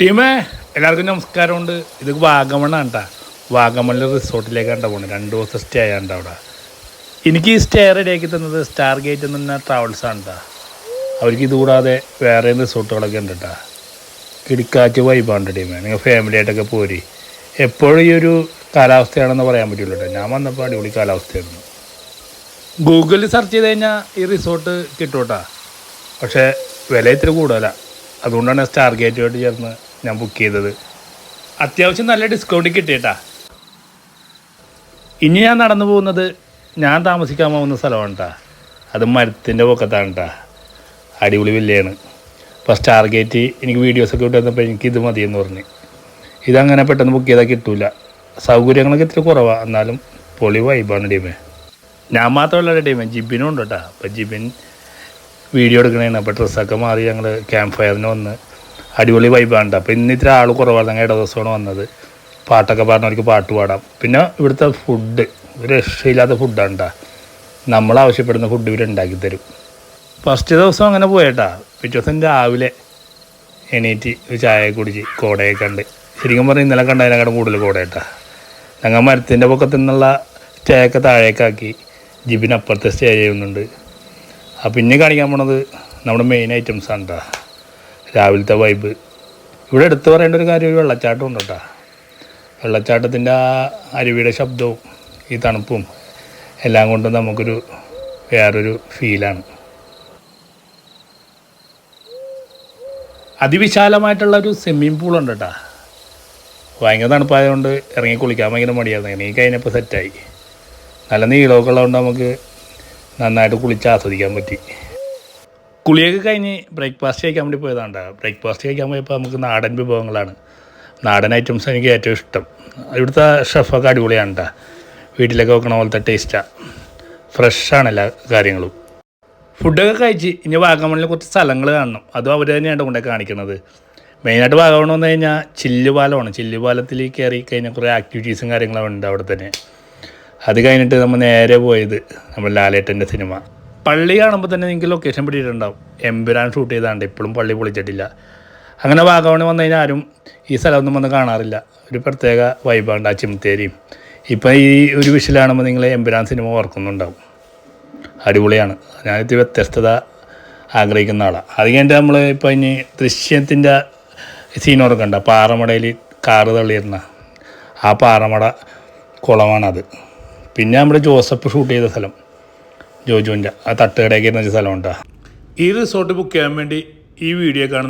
ടീമേ എല്ലാവർക്കും നമസ്കാരമുണ്ട്. ഇത് വാഗമണ്ണാണ് കേട്ടോ വാഗമണിലെ റിസോർട്ടിലേക്കാണ് പോകുന്നത് രണ്ട് ദിവസം സ്റ്റേ ആയാണ്ട അവിടെ. എനിക്ക് ഈ സ്റ്റേ റെഡിയാക്കി തന്നത് സ്റ്റാർ ഗേറ്റ് എന്ന് പറഞ്ഞ ട്രാവൽസ് ആണ് കേട്ടോ അവർക്ക് ഇത് കൂടാതെ വേറെ റിസോർട്ടുകളൊക്കെ ഉണ്ട് കേട്ടോ കിടിക്കാച്ച് വൈബാണ്ട് ടീമേ. നിങ്ങൾ ഫാമിലി ആയിട്ടൊക്കെ പോരി. എപ്പോഴും ഈ ഒരു കാലാവസ്ഥയാണെന്ന് പറയാൻ പറ്റുള്ളൂ കേട്ടോ ഞാൻ വന്നപ്പോൾ അടിപൊളി കാലാവസ്ഥയായിരുന്നു. ഗൂഗിളിൽ സെർച്ച് ചെയ്ത് കഴിഞ്ഞാൽ ഈ റിസോർട്ട് കിട്ടും കേട്ടോ പക്ഷേ വില ഇത്തിരി കൂടുതലാണ് അതുകൊണ്ടാണ് സ്റ്റാർ ഗേറ്റുമായിട്ട് ചേർന്ന് ഞാൻ ബുക്ക് ചെയ്തത്. അത്യാവശ്യം നല്ല ഡിസ്കൗണ്ട് കിട്ടിയിട്ടാ. ഇനി ഞാൻ നടന്നു പോകുന്നത് ഞാൻ താമസിക്കാൻ പോകുന്ന സ്ഥലമാണ് കേട്ടാ അത് മരത്തിന്റെ പൊക്കത്താണ് കേട്ടാ അടിപൊളി വില്ലയാണ് അപ്പോൾ സ്റ്റാർ ഗേറ്റ് എനിക്ക് വീഡിയോസൊക്കെ ഇട്ട് തന്നപ്പോൾ എനിക്ക് ഇത് മതിയെന്ന് പറഞ്ഞ്. ഇതങ്ങനെ പെട്ടെന്ന് ബുക്ക് ചെയ്താൽ കിട്ടൂല. സൗകര്യങ്ങളൊക്കെ ഇത്തിരി കുറവാണ് എന്നാലും പൊളി വൈബാണ് ടീമേ. ഞാൻ മാത്രമല്ല ടീമേ ജിബിനും ഉണ്ട് കേട്ടോ അപ്പോൾ ജിബിൻ വീഡിയോ എടുക്കണേണ്. അപ്പോൾ ഡ്രസ്സൊക്കെ മാറി ഞങ്ങൾ ക്യാമ്പ് ഫയറിന് വന്ന് അടിപൊളി വൈബാണ് അപ്പോൾ ഇന്ന് ഇത്ര ആൾ കുറവാണ്. ഇട ദിവസമാണ് വന്നത്. പാട്ടൊക്കെ പറഞ്ഞവർക്ക് പാട്ട് പാടാം. പിന്നെ ഇവിടുത്തെ ഫുഡ് ഒരു രക്ഷയില്ലാത്ത ഫുഡാണ് കേട്ടോ നമ്മൾ ആവശ്യപ്പെടുന്ന ഫുഡ് ഇവർ ഉണ്ടാക്കി തരും. ഫസ്റ്റ് ദിവസം അങ്ങനെ പോയേട്ടാ. പിറ്റേ ദിവസം രാവിലെ എണീറ്റ് ചായ കുടിച്ച് കോടയൊക്കെ കണ്ട്. ശരിക്കും പറഞ്ഞാൽ ഇന്നലെ കണ്ടതിനേക്കാളും കൂടുതൽ കോടയേട്ടാ. ഞങ്ങൾ മരത്തിന്റെ പൊക്കത്തു നിന്നുള്ള സ്റ്റേ താഴേക്കാക്കി ജിബിന് അപ്പുറത്തെ സ്റ്റേ ചെയ്യുന്നുണ്ട്. അപ്പം പിന്നെ കാണിക്കാൻ പോണത് നമ്മുടെ മെയിൻ ഐറ്റംസ് ആണ് കേട്ടോ രാവിലത്തെ വൈബ് ഇവിടെ എടുത്തു പറയേണ്ട ഒരു കാര്യം ഒരു വെള്ളച്ചാട്ടം ഉണ്ട് കേട്ടോ. വെള്ളച്ചാട്ടത്തിന്റെ ആ അരുവിയുടെ ശബ്ദവും ഈ തണുപ്പും എല്ലാം കൊണ്ടും നമുക്കൊരു വേറൊരു ഫീലാണ് അതിവിശാലമായിട്ടുള്ള ഒരു സ്വിമ്മിങ് പൂളുണ്ട് കേട്ടോ. ഭയങ്കര തണുപ്പായതുകൊണ്ട് ഇറങ്ങി കുളിക്കാൻ ഭയങ്കര മടിയായിരുന്നു. ഇറങ്ങി കഴിഞ്ഞപ്പോൾ സെറ്റായി നല്ല നീളമൊക്കെ ഉള്ളതുകൊണ്ട് നമുക്ക് നന്നായിട്ട് കുളിച്ച് ആസ്വദിക്കാൻ പറ്റി. കുളിയൊക്കെ കഴിഞ്ഞ് ബ്രേക്ക്ഫാസ്റ്റ് കഴിക്കാൻ വേണ്ടി പോയതാണ് ബ്രേക്ക്ഫാസ്റ്റ് കഴിക്കാൻ പോയപ്പോൾ നമുക്ക് നാടൻ വിഭവങ്ങളാണ്. നാടൻ ഐറ്റംസ് എനിക്ക് ഏറ്റവും ഇഷ്ടം. ഇവിടുത്തെ ഷെഫൊക്കെ അടിപൊളിയാണ് കേട്ടോ വീട്ടിലൊക്കെ വെക്കണ പോലത്തെ ടേസ്റ്റാണ് ഫ്രഷാണ് എല്ലാ കാര്യങ്ങളും. ഫുഡൊക്കെ കഴിച്ച് ഇനി വാഗമണിൽ കുറച്ച് സ്ഥലങ്ങൾ കാണണം. അതും അവർ തന്നെയാണ് കൊണ്ടേ കാണിക്കുന്നത് മെയിനായിട്ട് വാഗമൺ വന്നു കഴിഞ്ഞാൽ ചില്ലുപാലമാണ്. ചില്ലുപാലത്തിൽ കയറി കഴിഞ്ഞാൽ കുറേ ആക്ടിവിറ്റീസും കാര്യങ്ങളും ഉണ്ട് അവിടെ തന്നെ അത് കഴിഞ്ഞിട്ട് നമ്മൾ നേരെ പോയത് നമ്മൾ ലാലേട്ടന്റെ സിനിമ പള്ളി കാണുമ്പോൾ തന്നെ നിങ്ങൾക്ക് ലൊക്കേഷൻ പിടിയിട്ടുണ്ടാവും. എമ്പുരാൻ ഷൂട്ട് ചെയ്താണ്ട് ഇപ്പോഴും പള്ളി പൊളിച്ചിട്ടില്ല. അങ്ങനെ വാഗമണ് വന്നു കഴിഞ്ഞാൽ ആരും ഈ സ്ഥലമൊന്നും വന്ന് കാണാറില്ല. ഒരു പ്രത്യേക വൈബാണ്ട് ആ ചിമത്തേരിയും ഇപ്പം ഈ ഒരു വിഷയിലാണുമ്പോൾ നിങ്ങൾ എമ്പുരാൻ സിനിമ ഓർക്കുന്നുണ്ടാവും. അടിപൊളിയാണ്. ഞാനിത് വ്യത്യസ്തത ആഗ്രഹിക്കുന്ന ആളാണ് അത് കഴിഞ്ഞിട്ട് നമ്മൾ ഇപ്പം ഇനി ദൃശ്യത്തിന്റെ സീനോറൊക്കെ ഉണ്ട് പാറമടയിൽ കാറ് തള്ളിയിരുന്ന. ആ പാറമട കുളമാണത്. പിന്നെ നമ്മുടെ ജോസഫ് ഷൂട്ട് ചെയ്ത സ്ഥലം. ജോജുവിന്റെ ആ തട്ടുകടയൊക്കെ ഇരുന്ന സ്ഥലമുണ്ടാ? ഈ റിസോർട്ട് ബുക്ക് ചെയ്യാൻ വേണ്ടി ഈ വീഡിയോ കാണുന്ന